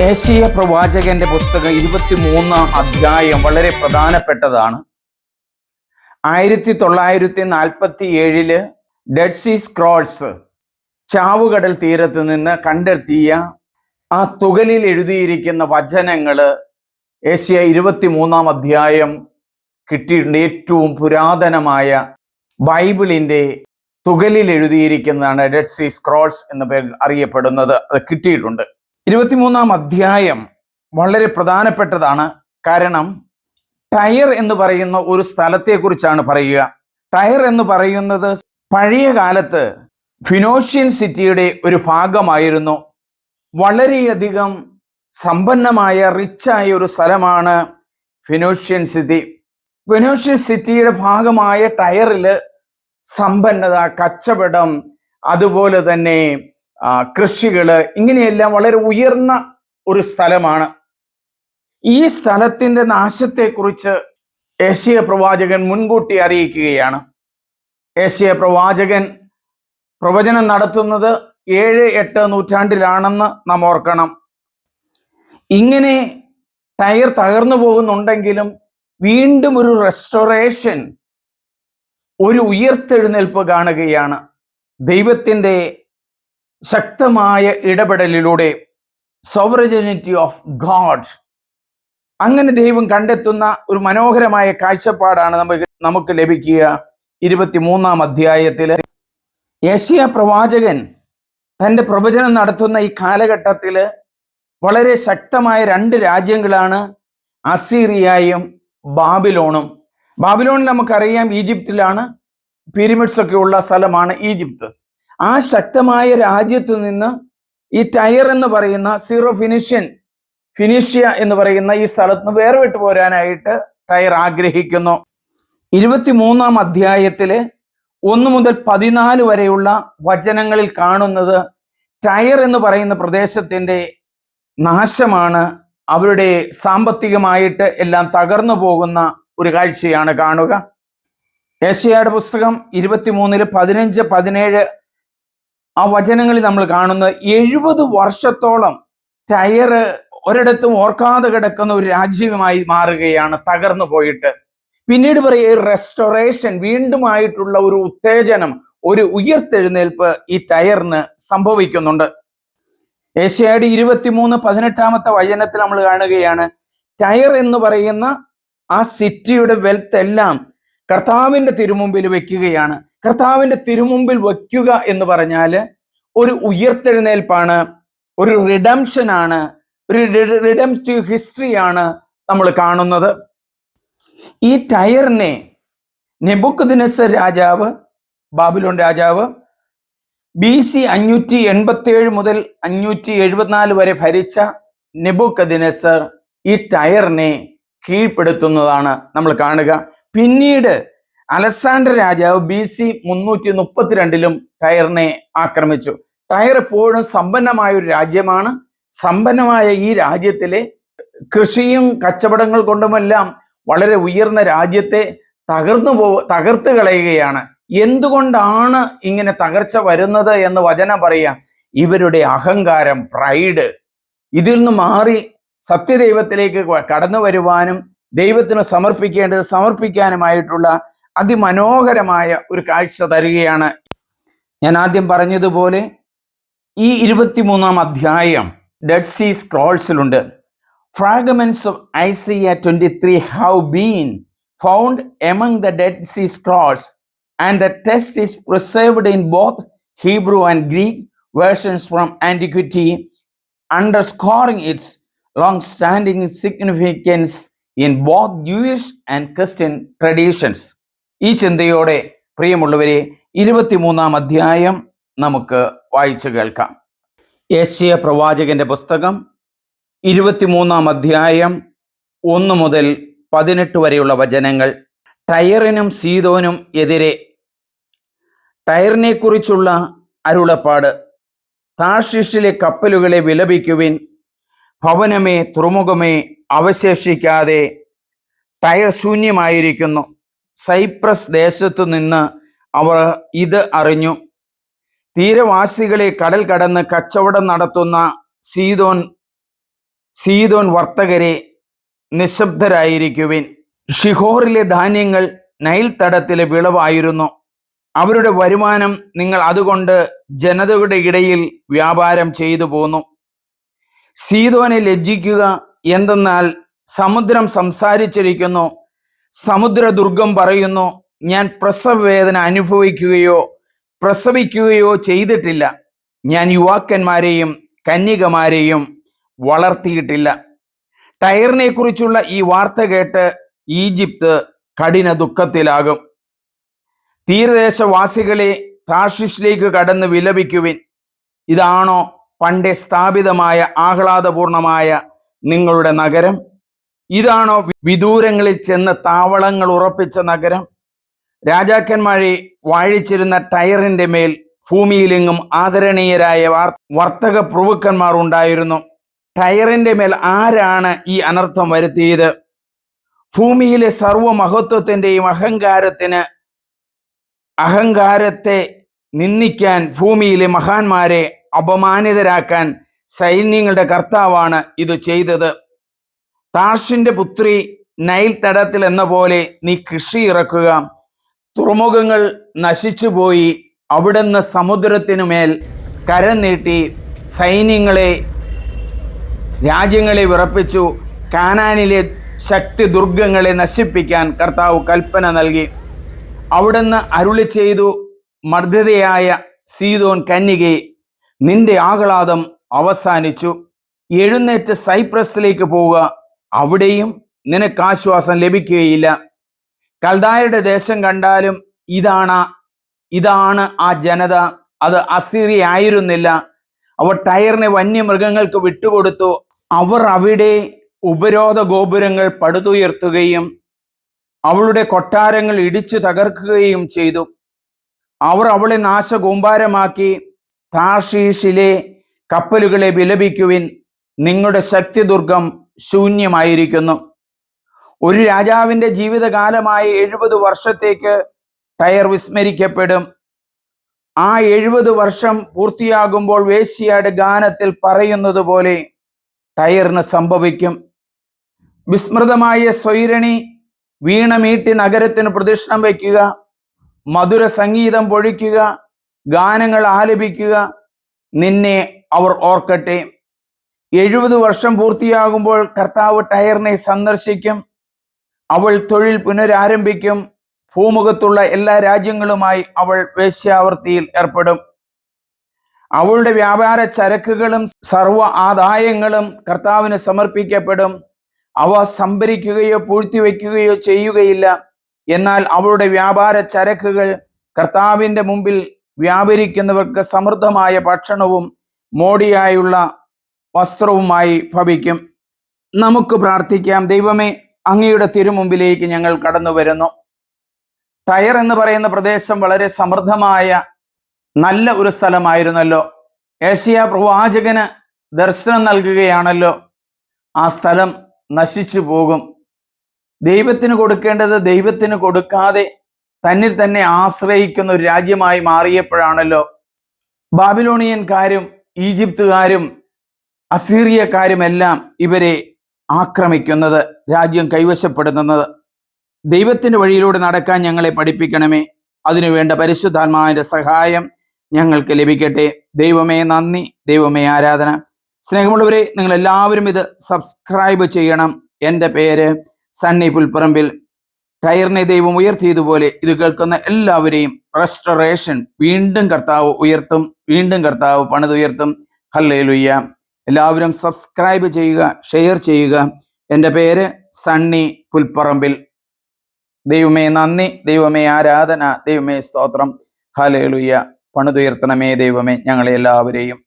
Asia പ്രവാചകന്റെ പുസ്തകം ഇരുപത്തി മൂന്നാം അധ്യായം വളരെ പ്രധാനപ്പെട്ടതാണ്. ആയിരത്തി തൊള്ളായിരത്തി നാൽപ്പത്തി ഏഴിൽ ഡെഡ് സീ സ്ക്രോൾസ് ചാവുകടൽ തീരത്ത് നിന്ന് കണ്ടെത്തിയ ആ തുകലിൽ എഴുതിയിരിക്കുന്ന വചനങ്ങൾ ഏഷ്യ ഇരുപത്തിമൂന്നാം അധ്യായം കിട്ടിയിട്ടുണ്ട്. ഏറ്റവും പുരാതനമായ ബൈബിളിന്റെ തുകലിൽ എഴുതിയിരിക്കുന്നതാണ് ഡെഡ് സീ സ്ക്രോൾസ് എന്ന പേരിൽ അറിയപ്പെടുന്നത്. അത് കിട്ടിയിട്ടുണ്ട്. ഇരുപത്തിമൂന്നാം അധ്യായം വളരെ പ്രധാനപ്പെട്ടതാണ്. കാരണം ടയർ എന്ന് പറയുന്ന ഒരു സ്ഥലത്തെക്കുറിച്ചാണ് പറയുക. ടയർ എന്ന് പറയുന്നത് പഴയ കാലത്ത് ഫിനോഷ്യൻ സിറ്റിയുടെ ഒരു ഭാഗമായിരുന്നു. വളരെയധികം സമ്പന്നമായ റിച്ചായ ഒരു സ്ഥലമാണ് ഫിനോഷ്യൻ സിറ്റി. ഫിനോഷ്യൻ സിറ്റിയുടെ ഭാഗമായ ടയറിൽ സമ്പന്നത കച്ചവടം അതുപോലെ തന്നെ ആ, കൃഷികൾ ഇങ്ങനെയെല്ലാം വളരെ ഉയർന്ന ഒരു സ്ഥലമാണ്. ഈ സ്ഥലത്തിന്റെ നാശത്തെക്കുറിച്ച് ഏഷ്യ പ്രവാചകൻ മുൻകൂട്ടി അറിയിക്കുകയാണ്. ഏഷ്യ പ്രവാചകൻ പ്രവചനം നടത്തുന്നത് ഏഴ് എട്ട് നൂറ്റാണ്ടിലാണെന്ന് നാം ഓർക്കണം. ഇങ്ങനെ ടയർ തകർന്നു പോകുന്നുണ്ടെങ്കിലും വീണ്ടും ഒരു റെസ്റ്റോറേഷൻ ഒരു ഉയർത്തെഴുന്നേൽപ്പ് കാണുകയാണ്. ദൈവത്തിന്റെ ശക്തമായ ഇടപെടലിലൂടെ സോവറജനിറ്റി ഓഫ് ഗാഡ് അങ്ങനെ ദൈവം കണ്ടെത്തുന്ന ഒരു മനോഹരമായ കാഴ്ചപ്പാടാണ് നമുക്ക് നമുക്ക് ലഭിക്കുക. ഇരുപത്തിമൂന്നാം അധ്യായത്തിൽ യേശിയ പ്രവാചകൻ തന്റെ പ്രവചനം നടത്തുന്ന ഈ കാലഘട്ടത്തിൽ വളരെ ശക്തമായ രണ്ട് രാജ്യങ്ങളാണ് അസീറിയയും ബാബിലോണും. ബാബിലോൺ നമുക്കറിയാം ഈജിപ്തിലാണ് പിരമിഡ്സ് ഒക്കെ ഉള്ള സ്ഥലമാണ് ഈജിപ്ത്. ആ ശക്തമായ രാജ്യത്തു നിന്ന് ഈ ടയർ എന്ന് പറയുന്ന സീറോ ഫിനിഷ്യൻ ഫിനിഷ്യ എന്ന് പറയുന്ന ഈ സ്ഥലത്ത് നിന്ന് വേർവിട്ട് പോരാനായിട്ട് ടയർ ആഗ്രഹിക്കുന്നു. ഇരുപത്തിമൂന്നാം അധ്യായത്തിലെ ഒന്ന് മുതൽ പതിനാല് വരെയുള്ള വചനങ്ങളിൽ കാണുന്നത് ടയർ എന്ന് പറയുന്ന പ്രദേശത്തിന്റെ നാശമാണ് അവരുടെ സാമ്പത്തികമായിട്ട് എല്ലാം തകർന്നു പോകുന്ന ഒരു കാഴ്ചയാണ് കാണുക. ഏഷ്യയുടെ പുസ്തകം ഇരുപത്തിമൂന്നിൽ പതിനഞ്ച് പതിനേഴ് ആ വചനങ്ങളിൽ നമ്മൾ കാണുന്നത് എഴുപത് വർഷത്തോളം ടയർ ഒരിടത്തും ഓർക്കാതെ കിടക്കുന്ന ഒരു രാജ്യമായി മാറുകയാണ് തകർന്നു പോയിട്ട്. പിന്നീട് പറയുക റെസ്റ്റോറേഷൻ വീണ്ടുമായിട്ടുള്ള ഒരു ഉത്തേജനം ഒരു ഉയർത്തെഴുന്നേൽപ്പ് ഈ ടയറിന് സംഭവിക്കുന്നുണ്ട്. ഏഷ്യയുടെ ഇരുപത്തിമൂന്ന് പതിനെട്ടാമത്തെ വചനത്തിൽ നമ്മൾ കാണുകയാണ് ടയർ എന്ന് പറയുന്ന ആ സിറ്റിയുടെ വെൽത്ത് എല്ലാം കർത്താവിന്റെ തിരുമുമ്പിൽ വെക്കുകയാണ്. കർത്താവിന്റെ തിരുമുമ്പിൽ വയ്ക്കുക എന്ന് പറഞ്ഞാൽ ഒരു ഉയർത്തെഴുന്നേൽപ്പാണ് ഒരു റിഡംഷൻ ആണ് ഒരു റിഡംറ്റീവ് ഹിസ്റ്ററിയാണ് നമ്മൾ കാണുന്നത്. ഈ ടയറിനെ നെബുക്കുദിനസർ രാജാവ് ബാബിലോൺ രാജാവ് ബി സി അഞ്ഞൂറ്റി എൺപത്തി ഏഴ് മുതൽ അഞ്ഞൂറ്റി എഴുപത്തിനാല് വരെ ഭരിച്ച നെബുക്കദിനസർ ഈ ടയറിനെ കീഴ്പ്പെടുത്തുന്നതാണ് നമ്മൾ കാണുക. പിന്നീട് അലക്സാണ്ടർ രാജാവ് ബി സി മുന്നൂറ്റി മുപ്പത്തിരണ്ടിലും ടയറിനെ ആക്രമിച്ചു. ടയർ എപ്പോഴും സമ്പന്നമായ ഒരു രാജ്യമാണ്. സമ്പന്നമായ ഈ രാജ്യത്തിലെ കൃഷിയും കച്ചവടങ്ങൾ കൊണ്ടുമെല്ലാം വളരെ ഉയർന്ന രാജ്യത്തെ തകർന്നു പോ തകർത്ത് കളയുകയാണ്. എന്തുകൊണ്ടാണ് ഇങ്ങനെ തകർച്ച വരുന്നത് എന്ന് വചനം പറയാം ഇവരുടെ അഹങ്കാരം പ്രൈഡ്. ഇതിൽ നിന്ന് മാറി സത്യദൈവത്തിലേക്ക് കടന്നു വരുവാനും ദൈവത്തിന് സമർപ്പിക്കേണ്ടത് സമർപ്പിക്കാനുമായിട്ടുള്ള അതിമനോഹരമായ ഒരു കാഴ്ച തരികയാണ് ഞാൻ ആദ്യം പറഞ്ഞതുപോലെ ഈ ഇരുപത്തിമൂന്നാം അധ്യായം dead see സ്ക്രോൾസിലുണ്ട് fragments of Isaiah twenty three how been found among the dead sea scrolls and the text is preserved in both Hebrew and Greek versions from antiquity underscoring its long standing significance in both Jewish and Christian traditions. ഈ ചിന്തയോടെ പ്രിയമുള്ളവരെ ഇരുപത്തിമൂന്നാം അധ്യായം നമുക്ക് വായിച്ചു കേൾക്കാം. Asia പ്രവാചകന്റെ പുസ്തകം ഇരുപത്തിമൂന്നാം അധ്യായം ഒന്ന് മുതൽ പതിനെട്ട് വരെയുള്ള വചനങ്ങൾ. ടയറിനും സീതോനും എതിരെ ടയറിനെ കുറിച്ചുള്ള അരുളപ്പാട്. താഷിഷിലെ കപ്പലുകളെ വിലപിക്കുവിൻ ഭവനമേ തുറമുഖമേ അവശേഷിക്കാതെ. ടയർ ശൂന്യമായിരിക്കുന്നു. സൈപ്രസ് ദേശത്തു നിന്ന് അവർ ഇത് അറിഞ്ഞു. തീരവാസികളെ കടൽ കടന്ന് കച്ചവടം നടത്തുന്ന സീതോൻ സീതോൻ വർത്തകരെ നിശബ്ദരായിരിക്കുവിൻ. ഷിഹോറിലെ ധാന്യങ്ങൾ നൈൽ തടത്തിലെ വിളവായിരുന്നു. അവരുടെ വരുമാനം നിങ്ങൾ അതുകൊണ്ട് ജനതയുടെ ഇടയിൽ വ്യാപാരം ചെയ്തു പോന്നു. സീതോനെ ലജ്ജിക്കുക എന്തെന്നാൽ സമുദ്രം സംസാരിച്ചിരിക്കുന്നു. സമുദ്രദുർഗം പറയുന്നു ഞാൻ പ്രസവ വേദന അനുഭവിക്കുകയോ പ്രസവിക്കുകയോ ചെയ്തിട്ടില്ല. ഞാൻ യുവാക്കന്മാരെയും കന്യകമാരെയും വളർത്തിയിട്ടില്ല. ടയറിനെ കുറിച്ചുള്ള ഈ വാർത്ത കേട്ട് ഈജിപ്ത് കഠിന ദുഃഖത്തിലാകും. തീരദേശവാസികളെ താഷിഷിലേക്ക് കടന്ന് വിലപിക്കുവിൻ. ഇതാണോ പണ്ടേ സ്ഥാപിതമായ ആഹ്ലാദപൂർണമായ നിങ്ങളുടെ നഗരം? ഇതാണോ വിദൂരങ്ങളിൽ ചെന്ന് താവളങ്ങൾ ഉറപ്പിച്ച നഗരം? രാജാക്കന്മാരെ വാഴിച്ചിരുന്ന ടയറിന്റെ മേൽ ഭൂമിയിലെങ്ങും ആദരണീയരായ വർത്തക പ്രഭുക്കന്മാർ ഉണ്ടായിരുന്നു. ടയറിന്റെ മേൽ ആരാണ് ഈ അനർത്ഥം വരുത്തിയത്? ഭൂമിയിലെ സർവമഹത്വത്തിന്റെയും അഹങ്കാരത്തിന് അഹങ്കാരത്തെ നിന്ദിക്കാൻ ഭൂമിയിലെ മഹാന്മാരെ അപമാനിതരാക്കാൻ സൈന്യങ്ങളുടെ കർത്താവാണ് ഇത് ചെയ്തത്. താർഷിന്റെ പുത്രി നൈൽ തടത്തിൽ എന്ന പോലെ നീ കൃഷി ഇറക്കുക. തുറമുഖങ്ങൾ നശിച്ചുപോയി അവിടുന്ന് സമുദ്രത്തിനു മേൽ കരം നീട്ടി സൈന്യങ്ങളെ രാജ്യങ്ങളെ വിറപ്പിച്ചു. കാനാനിലെ ശക്തി ദുർഗങ്ങളെ നശിപ്പിക്കാൻ കർത്താവ് കൽപ്പന നൽകി. അവിടുന്ന് അരുളി ചെയ്തു മർദ്ദതയായ സീതോൻ കന്യകെ നിന്റെ ആഹ്ലാദം അവസാനിച്ചു. എഴുന്നേറ്റ് സൈപ്രസിലേക്ക് പോവുക. അവിടെയും നിനക്ക് ആശ്വാസം ലഭിക്കുകയില്ല. കൽദായരുടെ ദേശം കണ്ടാലും ഇതാണ് ഇതാണ് ആ ജനത. അത് അസിറി ആയിരുന്നില്ല അവർ ടയറിനെ വന്യമൃഗങ്ങൾക്ക് വിട്ടുകൊടുത്തു. അവർ അവിടെ ഉപരോധ ഗോപുരങ്ങൾ പടുതുയർത്തുകയും അവളുടെ കൊട്ടാരങ്ങൾ ഇടിച്ചു തകർക്കുകയും ചെയ്തു. അവർ അവളെ നാശകൂമ്പാരമാക്കി. താഷീഷിലെ കപ്പലുകളെ വിലപിക്കുവിൻ. നിങ്ങളുടെ ശക്തിദുർഗം ശൂന്യമായിരിക്കുന്നു. ഒരു രാജാവിന്റെ ജീവിതകാലമായ എഴുപത് വർഷത്തേക്ക് ടയർ വിസ്മരിക്കപ്പെടും. ആ എഴുപത് വർഷം പൂർത്തിയാകുമ്പോൾ വേശ്യയുടെ ഗാനത്തിൽ പറയുന്നത് പോലെ ടയറിന് സംഭവിക്കും. വിസ്മൃതമായ സ്വൈരണി വീണമീട്ടി നഗരത്തിന് പ്രദക്ഷിണം വയ്ക്കുക. മധുര സംഗീതം പൊഴിക്കുക. ഗാനങ്ങൾ ആലപിക്കുക. നിന്നെ അവർ ഓർക്കട്ടെ. എഴുപത് വർഷം പൂർത്തിയാകുമ്പോൾ കർത്താവ് ടയറിനെ സന്ദർശിക്കും. അവൾ തൊഴിൽ പുനരാരംഭിക്കും. ഭൂമുഖത്തുള്ള എല്ലാ രാജ്യങ്ങളുമായി അവൾ വേശ്യാവൃത്തിയിൽ ഏർപ്പെടും. അവളുടെ വ്യാപാര ചരക്കുകളും സർവ ആദായങ്ങളും കർത്താവിന് സമർപ്പിക്കപ്പെടും. അവ സംഭരിക്കുകയോ പൂഴ്ത്തിവെക്കുകയോ ചെയ്യുകയില്ല. എന്നാൽ അവളുടെ വ്യാപാര ചരക്കുകൾ കർത്താവിന്റെ മുമ്പിൽ വ്യാപരിക്കുന്നവർക്ക് സമൃദ്ധമായ ഭക്ഷണവും മോടിയായുള്ള വസ്ത്രവുമായി ഭവിക്കും. നമുക്ക് പ്രാർത്ഥിക്കാം. ദൈവമേ അങ്ങയുടെ തിരുമുമ്പിലേക്ക് ഞങ്ങൾ കടന്നു വരുന്നു ടയർ എന്ന് പറയുന്ന പ്രദേശം വളരെ സമൃദ്ധമായ നല്ല ഒരു സ്ഥലമായിരുന്നല്ലോ. ഏഷ്യ പ്രവാചകന് ദർശനം നൽകുകയാണല്ലോ. ആ സ്ഥലം നശിച്ചു പോകും. ദൈവത്തിന് കൊടുക്കേണ്ടത് ദൈവത്തിന് കൊടുക്കാതെ തന്നിൽ തന്നെ ആശ്രയിക്കുന്ന ഒരു രാജ്യമായി മാറിയപ്പോഴാണല്ലോ. ബാബിലോണിയൻകാരും ഈജിപ്തുകാരും അസീറിയക്കാരുമെല്ലാം ഇവരെ ആക്രമിക്കുന്നത് രാജ്യം കൈവശപ്പെടുത്തുന്നത്. ദൈവത്തിന്റെ വഴിയിലൂടെ നടക്കാൻ ഞങ്ങളെ പഠിപ്പിക്കണമേ. അതിനുവേണ്ട പരിശുദ്ധാത്മാവിന്റെ സഹായം ഞങ്ങൾക്ക് ലഭിക്കട്ടെ. ദൈവമേ നന്ദി ദൈവമേ ആരാധന. സ്നേഹമുള്ളവരെ നിങ്ങൾ എല്ലാവരും ഇത് സബ്സ്ക്രൈബ് ചെയ്യണം. എന്റെ പേര് സണ്ണി പുൽപ്പറമ്പിൽ. ടയറിനെ ദൈവം ഉയർത്തിയതുപോലെ ഇത് കേൾക്കുന്ന എല്ലാവരെയും റെസ്റ്റോറേഷൻ വീണ്ടും കർത്താവ് ഉയർത്തും വീണ്ടും കർത്താവ് പണിതുയർത്തും. ഹല്ലേലുയ്യ. എല്ലാവരും സബ്സ്ക്രൈബ് ചെയ്യുക ഷെയർ ചെയ്യുക. എന്റെ പേര് സണ്ണി പുൽപ്പറമ്പിൽ. ദൈവമേ നന്ദി ദൈവമേ ആരാധന ദൈവമേ സ്തോത്രം. ഹലേലുയ്യ പണിതുയർത്തണമേ ദൈവമേ ഞങ്ങളെ എല്ലാവരെയും.